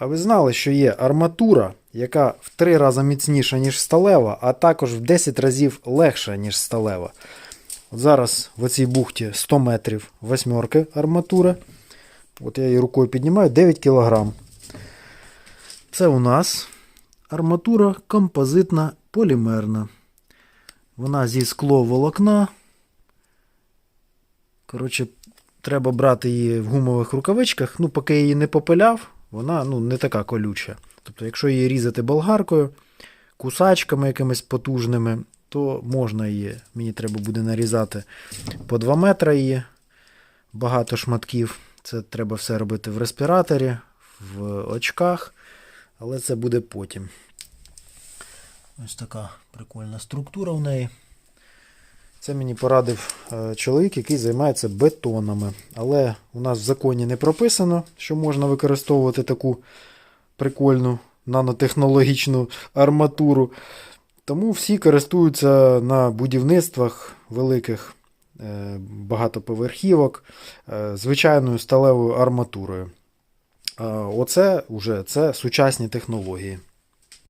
А ви знали, що є арматура, яка в 3 рази міцніша, ніж сталева, а також в 10 разів легша, ніж сталева. От зараз в цій бухті 100 метрів восьмерки арматури. От я її рукою піднімаю 9 кг. Це у нас арматура композитна полімерна. Вона зі скловолокна. Коротше, треба брати її в гумових рукавичках. Ну, поки я її не попиляв, вона ну, не така колюча. Тобто, якщо її різати болгаркою, кусачками якимись потужними, то можна її. Мені треба буде нарізати по 2 метри її, багато шматків. Це треба все робити в респіраторі, в очках, але це буде потім. Ось така прикольна структура в неї. Це мені порадив е, чоловік, який займається бетонами. Але у нас в законі не прописано, що можна використовувати таку прикольну нанотехнологічну арматуру. Тому всі користуються на будівництвах великих е, багатоповерхівок е, звичайною сталевою арматурою. Оце вже це сучасні технології.